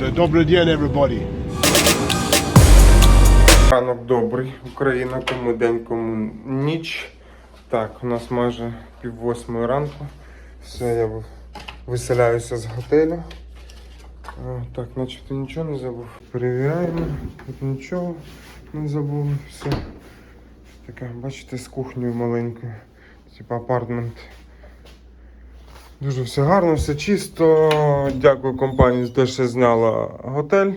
Добрий день, everybody. Ранок добрий, Україна, кому день, кому ніч. Так, у нас майже пів восьмої ранку. Все, я виселяюся з готелю. Так, начебто нічого не забув. Перевіряємо. Тут нічого не забув. Все. Таке, бачите, з кухнею маленькою. Типа апартмент. Дуже все гарно, все чисто. Дякую компанії те, що зняла готель.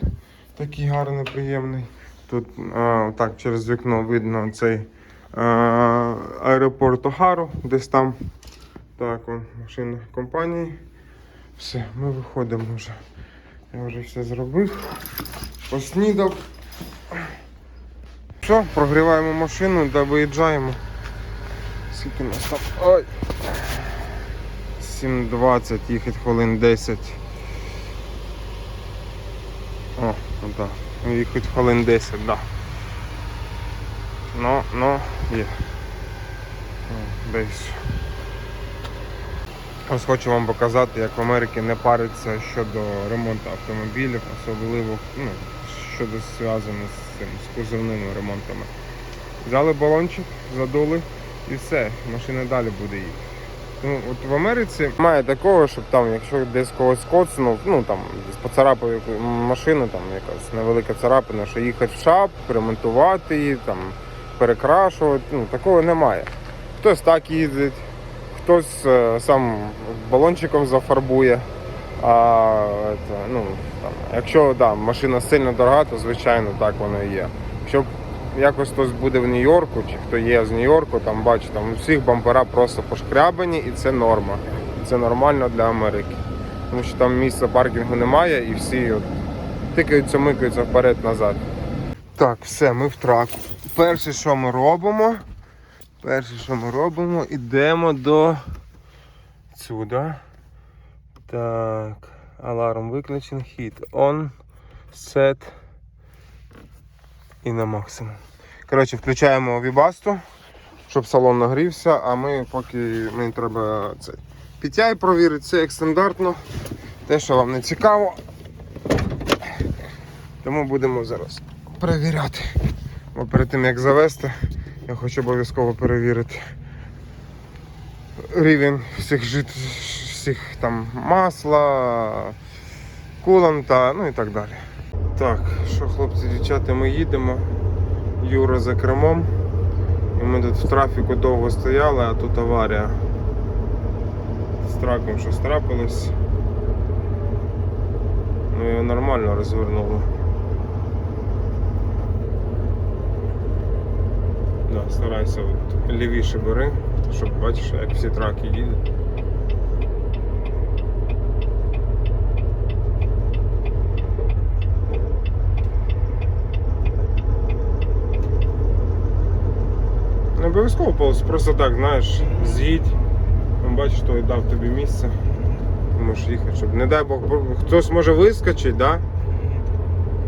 Такий гарний, приємний. Тут а, так через вікно видно цей а, аеропорт Охару, десь там. Так, вон машина компанії. Все, ми виходимо вже. Я вже все зробив. Поснідав. Все, прогріваємо машину та виїжджаємо. Скільки нас там? Ой. 7.20, їхати хвилин 10. О, ну так. Їхати хвилин 10, так. Да. Ну, ну, є. Десь. Ось хочу вам показати, як в Америці не париться щодо ремонту автомобілів, особливо ну, щодо зв'язано з цим, з кузовними ремонтами. Взяли балончик, задули і все, машина далі буде їхати. Ну, от в Америці немає такого, щоб там, якщо десь когось коцнув, ну там десь поцарапав машину, там якась невелика царапина, що їхати в шап, ремонтувати її, там, перекрашувати, ну такого немає. Хтось так їздить, хтось е, сам балончиком зафарбує. А ну, там, якщо да, машина сильно дорога, то звичайно так воно і є. Якщо якось хтось буде в Нью-Йорку, чи хто є з Нью-Йорку, там бачу, там у всіх бампера просто пошкрябані і це норма. Це нормально для Америки. Тому що там місця паркінгу немає і всі от тикаються, микаються вперед-назад. Так, все, ми в трак. Перше, що ми робимо, перше, що ми робимо, ідемо до сюди. Так, аларм виключен, хід on, set і на максимум. Коротше, включаємо вібасту, щоб салон нагрівся, а ми поки мені треба цей PTI провірити, це як стандартно. Те, що вам не цікаво. Тому будемо зараз перевіряти. Бо перед тим як завести, я хочу обов'язково перевірити рівень всіх жит, всіх там масла, куланта, ну і так далі. Так, що хлопці, дівчата, ми їдемо. Юра за кермом. І ми тут в трафіку довго стояли, а тут аварія. З траком щось трапилось. Ну його нормально розвернуло. Да, старайся от лівіше бери, щоб бачиш, як всі траки їдуть. Обов'язково просто так, знаєш, з'їдь. Бачиш, той дав тобі місце. Можеш їхати, щоб не дай Бог, бо хтось може вискочить, да?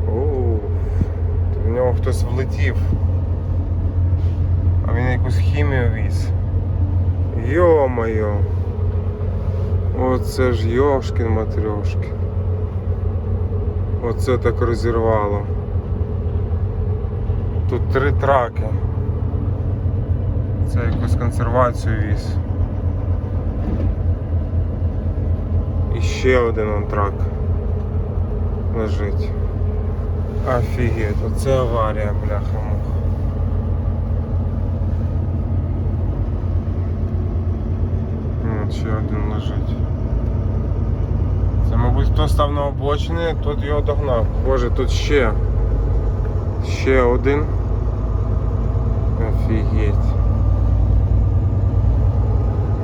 Оу, в нього хтось влетів. А він якусь хімію віз. Йо-моє. Оце ж йошкін матрьошкін. Оце так розірвало. Тут три траки. Це якусь консервацію віз. І ще один антрак лежить. Офігеть, оце аварія, бляха-муха. М, Ще один лежить. Це, мабуть, хто став на обочині, тут його догнав. Боже, тут ще. Ще один. Офігеть.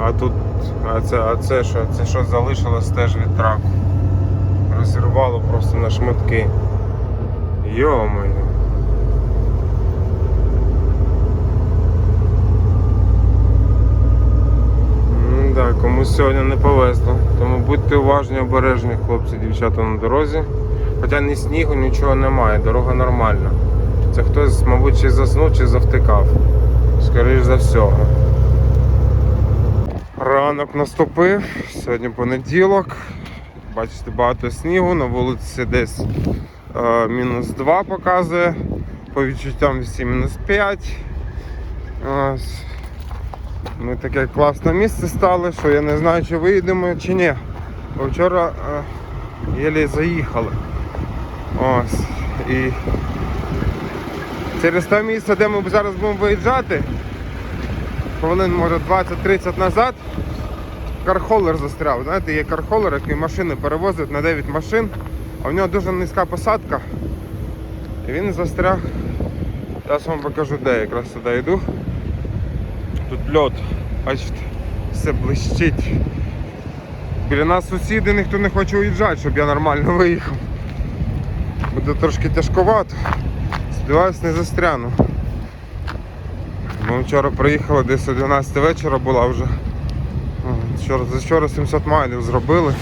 А тут, а це, а це що? Це що залишилось теж від траку. Розірвало просто на шматки. Йо-моє. Ну да, комусь сьогодні не повезло. Тому будьте уважні, обережні, хлопці, дівчата на дорозі. Хоча ні снігу, нічого немає, дорога нормальна. Це хтось, мабуть, чи заснув, чи завтикав. Скоріш за всього. Ранок наступив, сьогодні понеділок, бачите, багато снігу, на вулиці десь е, мінус 2 показує, по відчуттям всі мінус 5. Ось. Ми таке класне місце стали, що я не знаю, чи виїдемо, чи ні. Бо вчора е, єлі заїхали. Ось. І через те місце, де ми зараз будемо виїжджати, хвилин може 20-30 назад, кархолер застряв. Знаєте, є кархолер, який машини перевозить на 9 машин, а в нього дуже низька посадка. І він застряг. Зараз вам покажу, де я якраз сюди йду. Тут льот, бачите, все блищить. Біля нас сусіди ніхто не хоче уїжджати, щоб я нормально виїхав. Буде трошки тяжковато. Сподіваюсь, не застряну. Ми вчора приїхали десь о 12 вечора була вже. Вчора, за вчора 700 майлів зробили.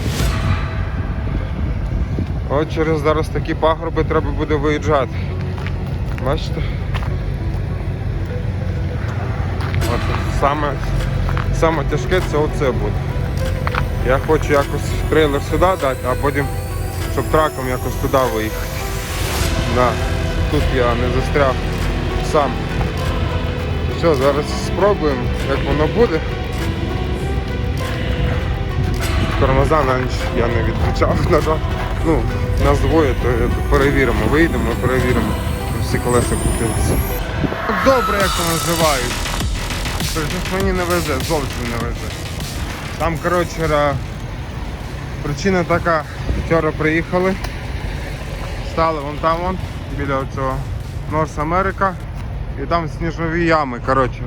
От через зараз такі пагорби треба буде виїжджати. Бачите? От саме, саме тяжке це оце буде. Я хочу якось трейлер сюди дати, а потім, щоб траком якось туди виїхати. Да. Тут я не застряг сам. Що, зараз спробуємо, як воно буде. Тормоза на ніч я не відключав, на жаль. Ну, нас двоє, то перевіримо, вийдемо перевіримо. Всі колеса крутилися. Добре, як то називають. Щось мені не везе, зовсім не везе. Там, коротше, причина така, вчора приїхали, стали вон там вон, біля цього Норс Америка, і там сніжові ями, коротше.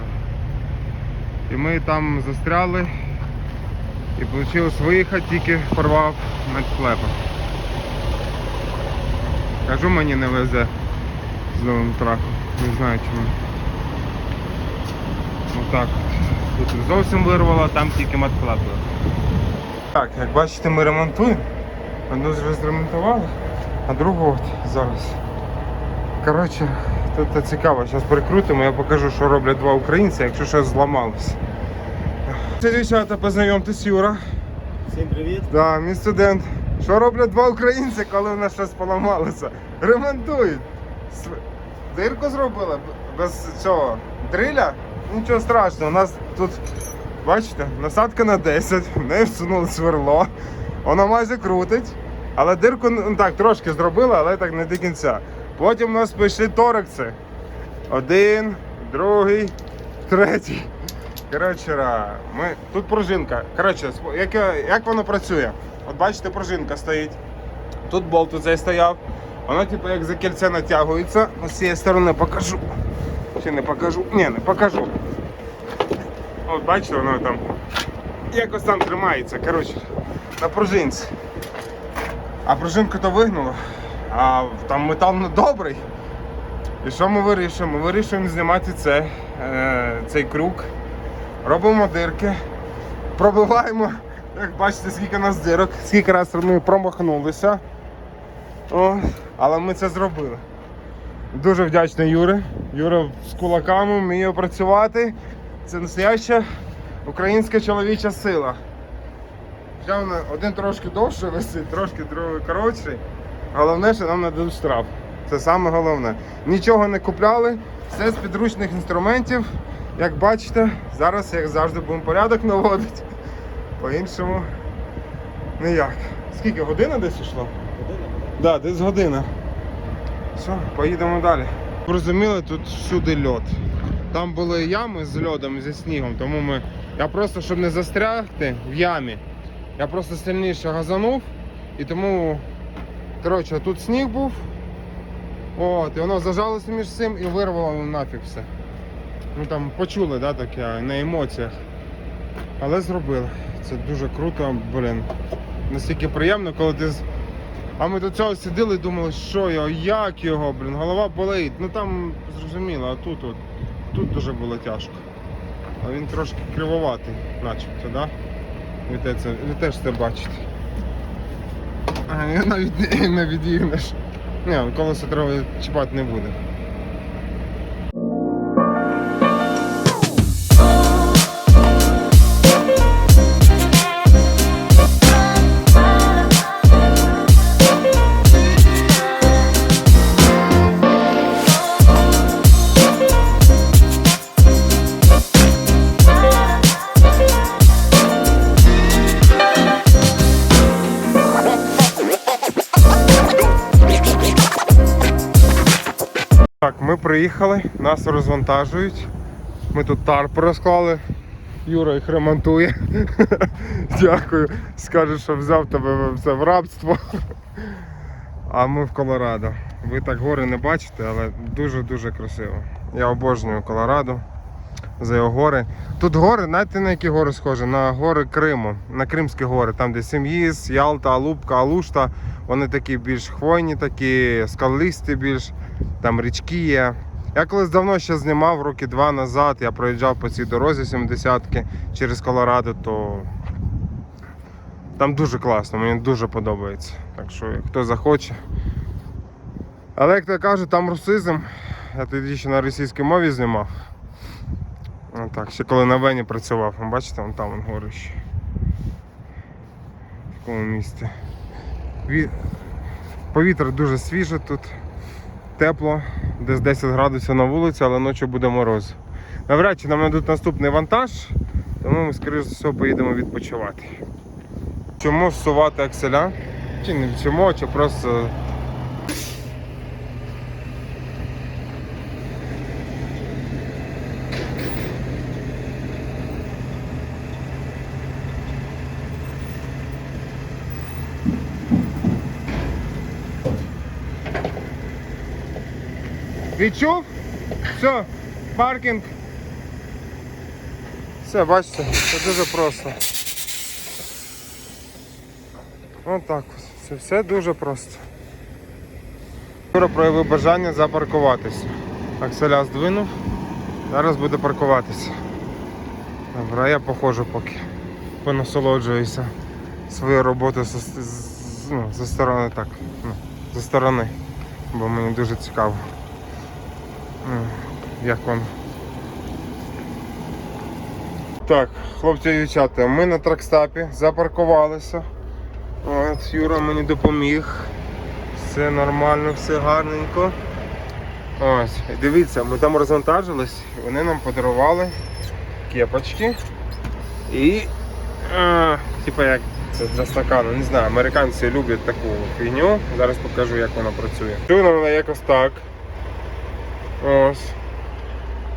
І ми там застряли і вийшло виїхати, тільки порвав медклепа. Кажу, мені не везе з новим траком. Не знаю чому. Отак. Тут зовсім вирвало, там тільки матклап. Так, як бачите, ми ремонтуємо. Одну вже зремонтували, а другу от зараз. Коротше, тут цікаво, зараз прикрутимо, я покажу, що роблять два українці, якщо щось зламалося. Це дівчата, познайомтесь, Юра. Всім привіт. Да, мій студент. Що роблять два українці, коли в нас щось поламалося? Ремонтують. Дирку зробили без цього дриля. Нічого страшного. У нас тут, бачите, насадка на 10, в неї всунули сверло. Воно майже крутить. Але дирку ну, так трошки зробили, але так не до кінця. Потім у нас пішли торекси. Один, другий, третій. Коротше, ми... тут пружинка. Коротше, як, як воно працює? От бачите, пружинка стоїть. Тут болт цей стояв. Воно, типу, як за кільце натягується. З цієї сторони покажу. Чи не покажу? Ні, не покажу. От бачите, воно там якось там тримається. Коротше, на пружинці. А пружинку то вигнуло. А там метал не добрий. І що ми вирішуємо? Ми вирішуємо знімати це, е, цей круг. Робимо дирки, пробиваємо, як бачите, скільки нас дирок, скільки разів ми промахнулися. О, але ми це зробили. Дуже вдячний Юрі. Юра з кулаками вміє працювати. Це настояща українська чоловіча сила. Хоча один трошки довше висить, трошки другий коротший. Головне, що нам не дадуть штраф. Це саме головне. Нічого не купляли, все з підручних інструментів. Як бачите, зараз, як завжди, будемо порядок наводити. По-іншому ніяк. Скільки година десь йшло? Так, да, десь година. Все, поїдемо далі. Розуміли, тут всюди льод. Там були ями з льодом, зі снігом, тому ми. Я просто, щоб не застрягти в ямі, я просто сильніше газанув і тому. Коротше, тут сніг був. От, і воно зажалося між цим і вирвало нафіг все. Ну там почули, да, таке на емоціях. Але зробили. Це дуже круто, блін. Настільки приємно, коли ти. А ми до цього сиділи і думали, що його, як його, блін, голова болить. Ну там зрозуміло, а тут от, тут дуже було тяжко. А він трошки кривоватий, начебто, да? Ви, теж це бачите. А, навіть не від'їдеш. Ні, колесо треба чіпати не буде. Ми приїхали, нас розвантажують. Ми тут тарп розклали. Юра їх ремонтує. Дякую. Скаже, що взяв тебе все в рабство. А ми в Колорадо. Ви так гори не бачите, але дуже-дуже красиво. Я обожнюю Колорадо за його гори. Тут гори, знаєте, на які гори схожі? На гори Криму, на Кримські гори, там де Сім'їз, Ялта, Алупка, Алушта. Вони такі більш хвойні, такі скалисті більш, там річки є. Я колись давно ще знімав, роки два назад, я проїжджав по цій дорозі 70-ки через Колорадо, то там дуже класно, мені дуже подобається. Так що хто захоче. Але як то кажуть, там русизм. Я тоді ще на російській мові знімав. Отак, ще коли на Вені працював, бачите, вон там горище. В такому місці. Ві- Повітря дуже свіже тут, тепло, десь 10 градусів на вулиці, але ночі буде мороз. Навряд чи нам надуть наступний вантаж, тому ми, скоріш за все, поїдемо відпочивати. Чому всувати акселя? Чи не чому, чи просто Відчув? Все, паркінг. Все, бачите, це дуже просто. Отак ось. Це все дуже просто. Юра проявив бажання запаркуватися. Акселя здвинув. Зараз буде паркуватися. Добре, я походжу поки. Понасолоджуюся своєю роботою ну, зі сторони так. Ну, зі сторони. Бо мені дуже цікаво. Ну, Як вам? Так, хлопці і дівчата, ми на тракстапі запаркувалися. От, Юра мені допоміг. Все нормально, все гарненько. Ось, дивіться, ми там розвантажились, вони нам подарували кепочки. І е, типа як це для стакану, не знаю, американці люблять таку фігню. Зараз покажу, як вона працює. Чує вона якось так. Ось.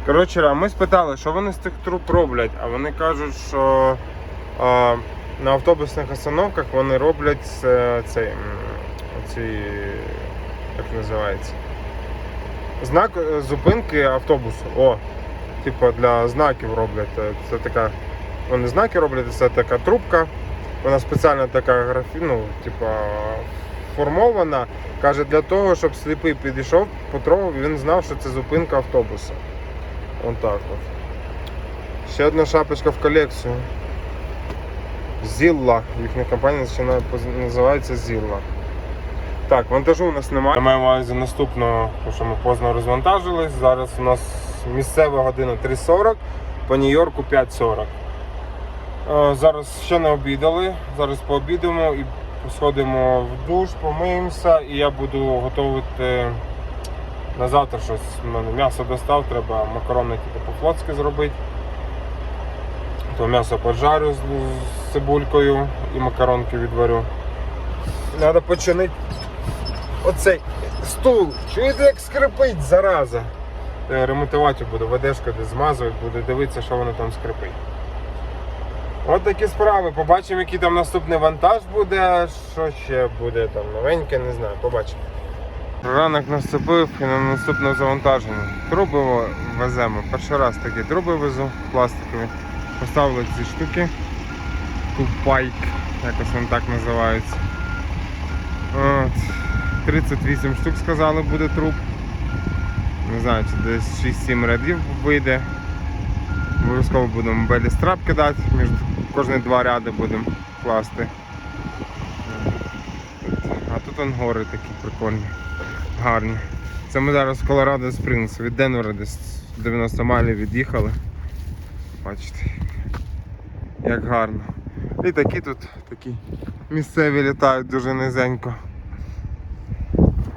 Коротше, а ми спитали, що вони з цих труб роблять, а вони кажуть, що а, на автобусних остановках вони роблять е, цей, оці, як називається, знак е, зупинки автобусу. О, типу для знаків роблять. Е, Це така, вони знаки роблять, це така трубка. Вона спеціально така графі, ну, типу, формована. Каже, для того, щоб сліпий підійшов, потрогав, він знав, що це зупинка автобуса. Вон так от. Ще одна шапочка в колекцію. Зілла. Їхня компанія називається Зілла. Так, вантажу у нас немає. Я маю увазі наступного, тому що ми поздно розвантажились. Зараз у нас місцева година 3.40, по Нью-Йорку 5.40. Е, Зараз ще не обідали. Зараз пообідаємо і сходимо в душ, помиємося і я буду готувати на завтра щось. М'ясо достав, треба макарони типу, по-флотськи зробити. То м'ясо поджарю з, з цибулькою і макаронки відварю. Треба починити оцей стул. Чуєте, як скрипить, зараза. Е, Ремонтувати буду, ведешка де змазувати, буду дивитися, що воно там скрипить. От такі справи. Побачимо, який там наступний вантаж буде, що ще буде там новеньке, не знаю, побачимо. Ранок наступив і на наступне завантаження. Труби веземо. Перший раз такі труби везу пластикові. Поставили ці штуки. Купайк, якось вони так називаються. От. 38 штук сказали буде труб. Не знаю, чи десь 6-7 рядів вийде. Обов'язково будемо белі страп кидати, між кожні два ряди будемо класти. А тут вон гори такі прикольні, гарні. Це ми зараз в Колорадо Спрінгс, від Денвера десь 90 майлів від'їхали. Бачите, як гарно. Літаки тут такі місцеві літають дуже низенько.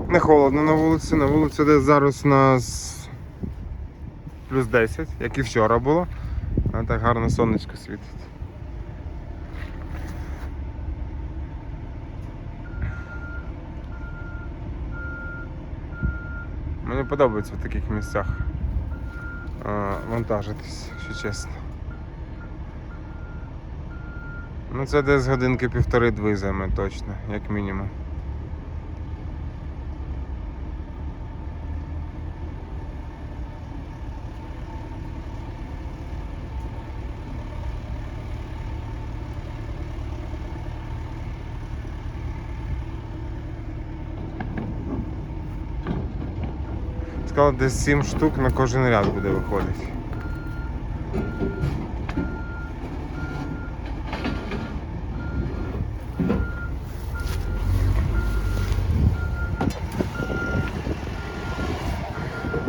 Не холодно на вулиці, на вулиці десь зараз у нас плюс 10, як і вчора було. А так гарно сонечко світить. Мені подобається в таких місцях вантажитись, якщо чесно. Ну це десь годинки півтори-дві займе точно, як мінімум. Сказали, десь 7 штук на кожен ряд буде виходити.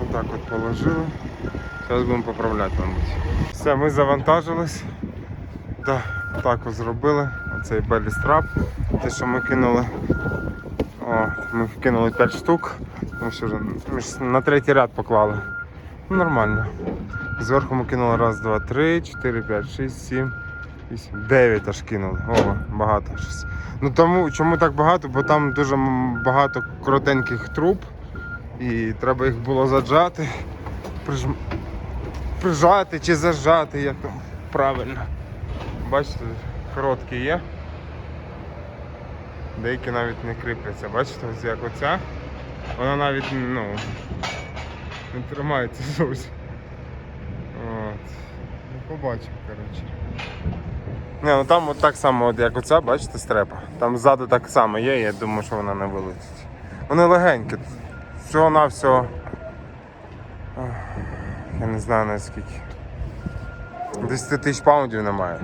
Отак от положили. Зараз будемо поправляти, мабуть. Все, ми завантажились. Да, так от зробили. Оцей белістрап. Те, що ми кинули. О, ми кинули 5 штук. Тому що вже на третій ряд поклали. Ну, нормально. Зверху ми кинули раз, два, три, чотири, п'ять, шість, сім, вісім, дев'ять аж кинули. О, багато щось. Ну тому чому так багато? Бо там дуже багато коротеньких труб і треба їх було заджати, прижм... прижати чи зажати, як там правильно. Бачите, короткі є. Деякі навіть не кріпляться. Бачите, ось як оця. Вона навіть ну, не тримається зовсім. От. Ну, побачимо, коротше. Не, ну там от так само, от як оця, бачите, стрепа. Там ззаду так само є, я думаю, що вона не вилетить. Вони легенькі. Всього навсього. Я не знаю наскільки. 10 тисяч паундів немає.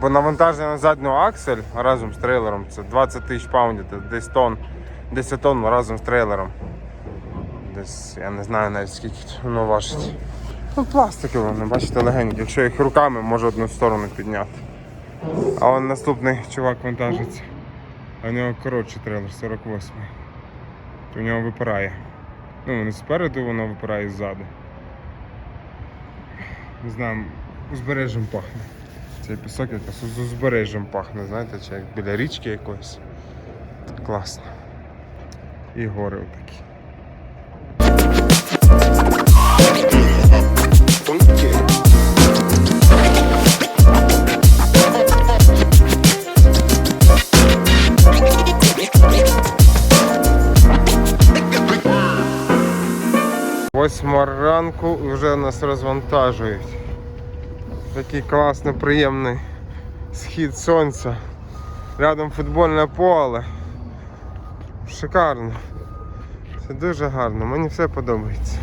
Бо навантаження на задню аксель разом з трейлером це 20 тисяч паундів, десь тонн, 10 тонн разом з трейлером. Десь я не знаю навіть скільки воно важить. Ну, пластикове, воно, бачите, легеньке. Якщо їх руками, може одну сторону підняти. А он наступний чувак вантажиться. А у нього коротший трейлер 48. То у нього випирає. Ну, не спереду, воно випирає ззаду. Не знаю, узбережжям пахне. Цей пісок якось з узбережжям пахне, знаєте, чи як біля річки якоїсь. Класно. І гори отакі. Восьма ранку вже нас розвантажують. Такий класний, приємний схід сонця. Рядом футбольне поле. Шикарно. Це дуже гарно, мені все подобається.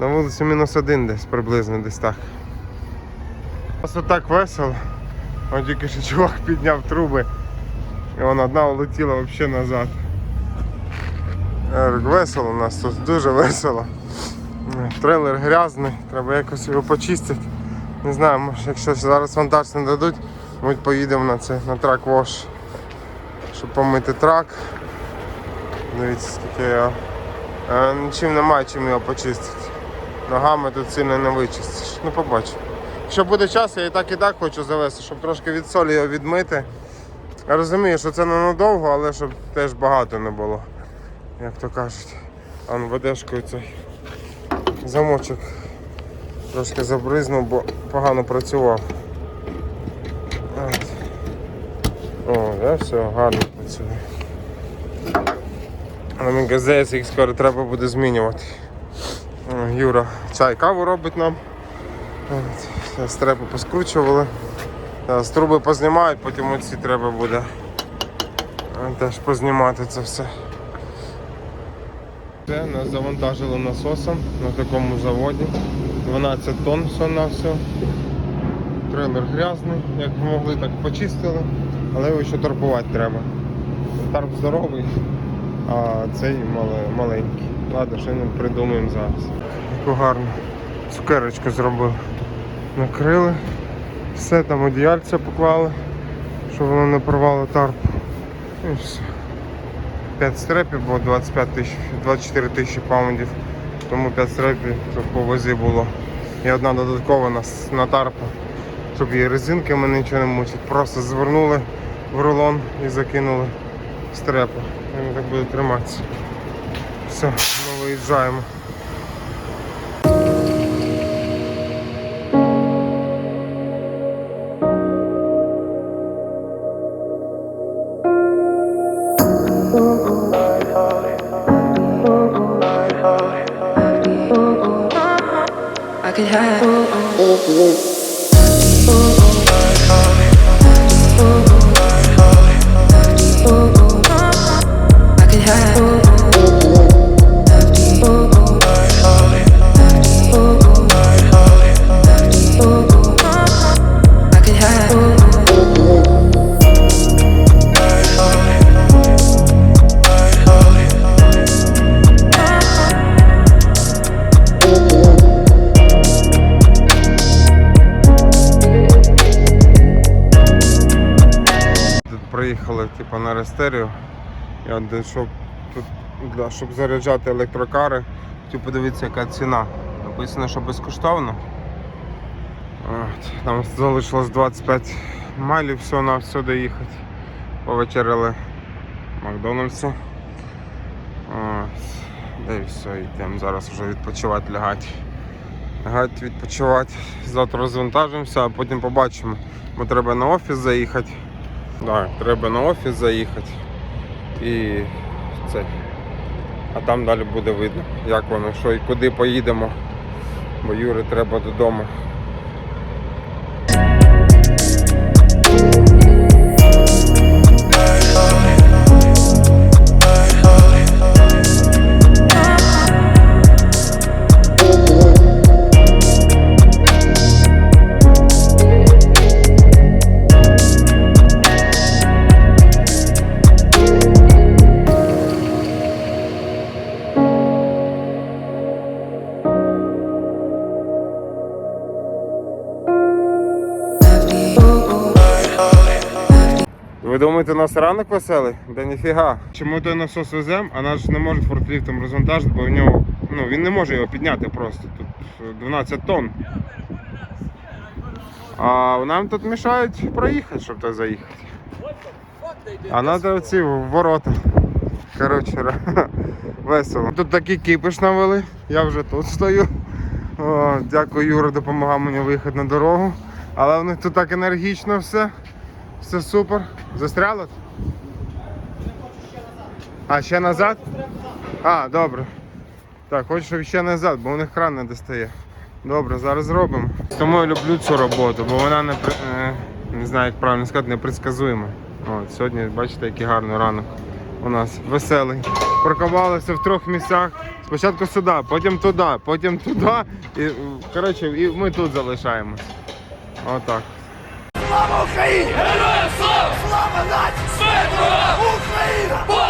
На вулиці мінус один десь приблизно десь так. Просто так весело. От тільки що чувак підняв труби. І вона одна улетіла взагалі назад. Весело у нас тут, дуже весело. Трейлер грязний, треба якось його почистити. Не знаю, може, якщо зараз вантаж не дадуть, ми поїдемо на це, на трак вош, щоб помити трак. Дивіться, скільки його. Е, Нічим немає чим його почистити. Ногами тут сильно не вичистиш. Ну побачимо. Якщо буде час, я і так і так хочу завести, щоб трошки від солі його відмити. Я розумію, що це ненадовго, але щоб теж багато не було. Як то кажуть. А ну, ведешкою цей замочок трошки забризнув, бо погано працював. От. О, да, все, гарно працює. Здається, їх скоро треба буде змінювати. Юра чай каву робить нам. Зараз Стрепи поскручували. Зараз труби познімають, потім оці треба буде е, теж познімати це все. Це нас завантажили насосом на такому заводі. 12 тонн все на все. Трейлер грязний, як могли, так почистили, але його ще торпувати треба. Тарп здоровий, а цей маленький. Ладно, ще не придумаємо зараз. Яку гарну цукерочку зробили. Накрили, все там одіяльце поклали, щоб воно не порвало тарп. І все. 5 стрепів, бо 25 тисяч, 24 тисячі паундів, тому 5 стрепів по возі було. І одна додаткова на, на тарпу, щоб її резинками нічого не мучить. Просто звернули в рулон і закинули в Він так буде триматися. Все. ми виїжджаємо. I. на Рестерію. Я щоб, тут, для, щоб заряджати електрокари, хотів подивитися, яка ціна. Написано, що безкоштовно. От, Там залишилось 25 майлів всього на все доїхати. Повечеряли в Макдональдсі. Да і все, йдемо зараз вже відпочивати, лягати. Лягати, відпочивати. Завтра розвантажимося, а потім побачимо. Бо треба на офіс заїхати. Так, треба на офіс заїхати і це. А там далі буде видно, як воно, що і куди поїдемо. Бо Юрі треба додому. Ранок веселий? Да ніфіга. Чому той насос везем, а нас ж не можуть форкліфтом розвантажити, бо в нього. Ну, він не може його підняти просто. Тут 12 тонн. А нам тут мішають проїхати, щоб туди заїхати. А треба оці ворота. Коротше, весело. Тут такий кипиш навели, я вже тут стою. О, дякую, Юра, допомагав мені виїхати на дорогу. Але в них тут так енергічно все. Все супер. Застряло? А, ще назад? А, добре. Так, хочу, щоб ще назад, бо у них кран не достає. Добре, зараз зробимо. Тому я люблю цю роботу, бо вона не, е, не знаю, як правильно сказати, непредсказуема. От, сьогодні, бачите, який гарний ранок у нас веселий. Паркувалися в трьох місцях. Спочатку сюди, потім туди, потім туди. І, коротше, і ми тут залишаємось. Отак. Слава Україні! Героям слава! Слава нації! Україна!